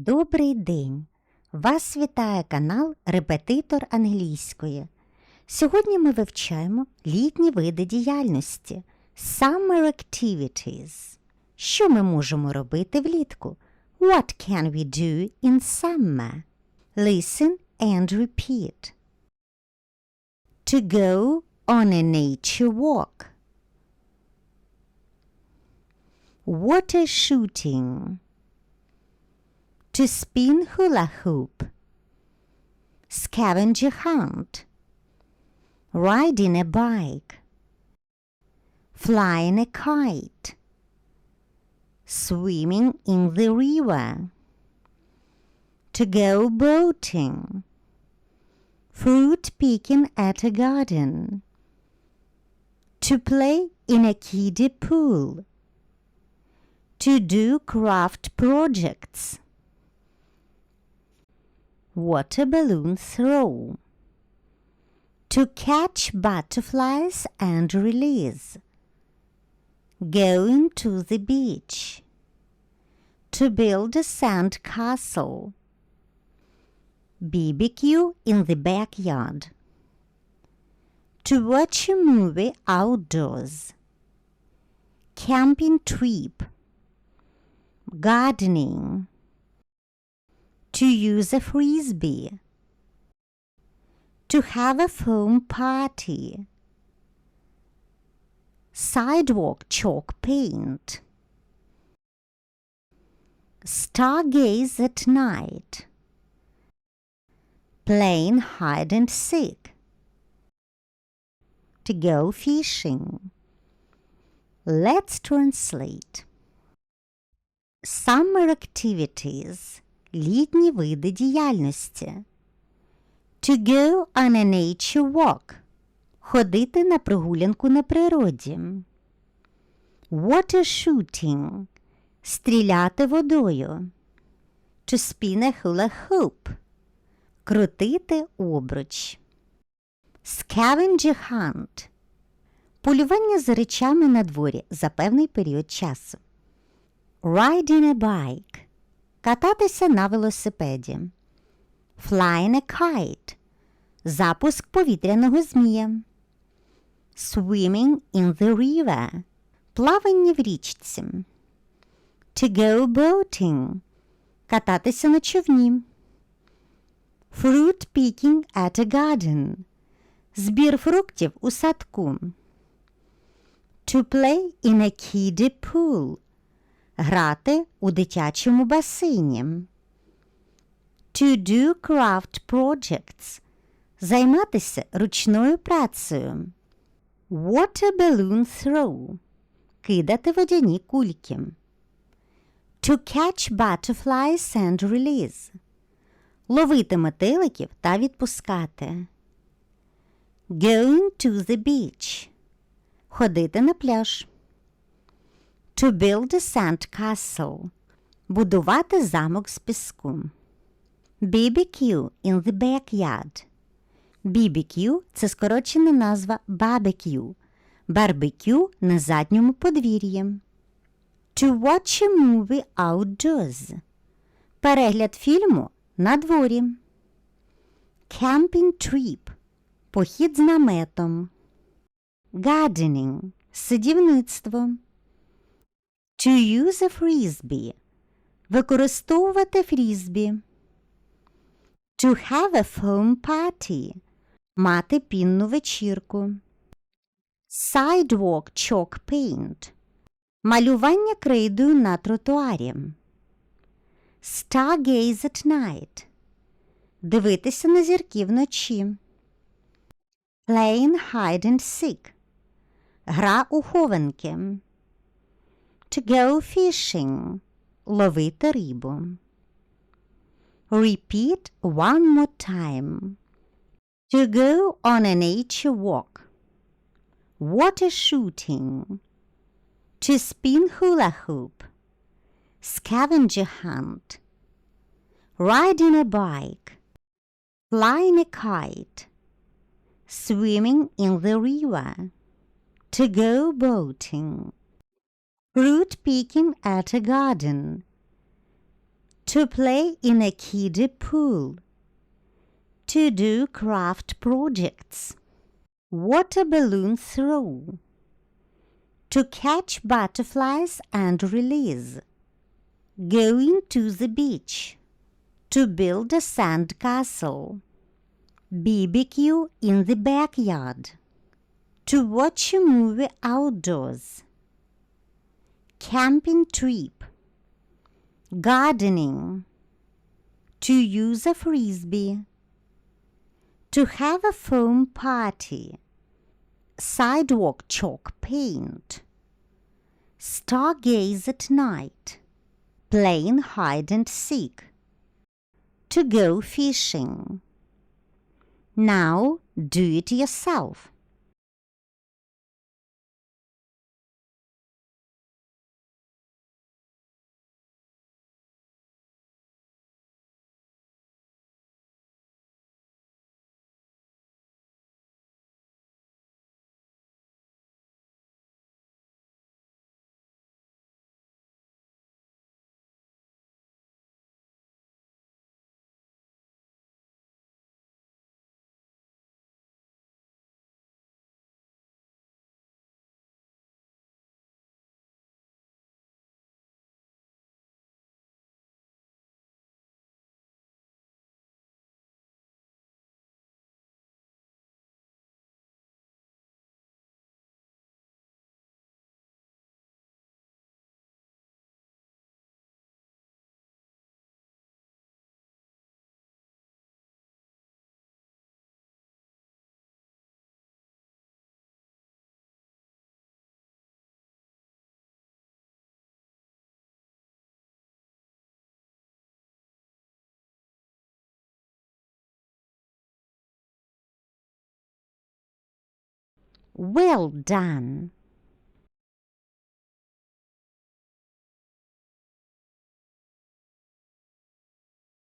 Добрий день! Вас вітає канал Репетитор англійської. Сьогодні ми вивчаємо літні види діяльності Summer Activities. Що ми можемо робити влітку? What can we do in summer? Listen and repeat. To go on a nature walk. Water shooting to spin hula hoop, scavenger hunt, riding a bike, flying a kite, swimming in the river, to go boating, fruit picking at a garden, to play in a kiddie pool, to do craft projects water balloon throw. To catch butterflies and release. Going to the beach. To build a sand castle. BBQ in the backyard. To watch a movie outdoors. Camping trip. Gardening to use a frisbee, to have a foam party, sidewalk chalk paint, stargaze at night, playing hide and seek, to go fishing. Let's translate. Summer activities літні види діяльності. To go on a nature walk ходити на прогулянку на природі. Water shooting стріляти водою. To spin a hula hoop крутити обруч. Scavenger hunt полювання за речами на дворі за певний період часу. Riding a bike кататися на велосипеді. Flying a kite запуск повітряного змія. Swimming in the river плавання в річці. To go boating кататися на човні. Fruit picking at a garden збір фруктів у садку. To play in a kiddie pool Грати у дитячому басейні. To do craft projects. Займатися ручною працею. Water balloon throw. Кидати водяні кульки. To catch butterflies and release. Ловити метеликів та відпускати. Going to the beach. Ходити на пляж. To build a sand castle будувати замок з піску. BBQ in the backyard. BBQ – це скорочена назва barbecue. Барбекю на задньому подвір'ї. To watch a movie outdoors. Перегляд фільму на дворі. Camping trip. Похід з наметом. Gardening – сидівництво. To use a frisbee. Використовувати фрізбі. To have a foam party. Мати пінну вечірку. Sidewalk chalk paint. Малювання крейдою на тротуарі. Stargaze at night. Дивитися на зірки вночі. Playing hide and seek. Гра у хованки. To go fishing ловити рибу. Repeat one more time. To go on a nature walk. Water shooting. To spin hula hoop. Scavenger hunt. Riding a bike. Flying a kite. Swimming in the river. To go boating fruit picking at a garden, To play in a kiddie pool. To do craft projects. Water balloon throw. To catch butterflies and release. Going to the beach. To build a sand castle. BBQ in the backyard. To watch a movie outdoors. Camping trip. Gardening. To use a frisbee. To have a foam party. Sidewalk chalk paint. Stargaze at night. Playing hide and seek. To go fishing. Now do it yourself. Well done!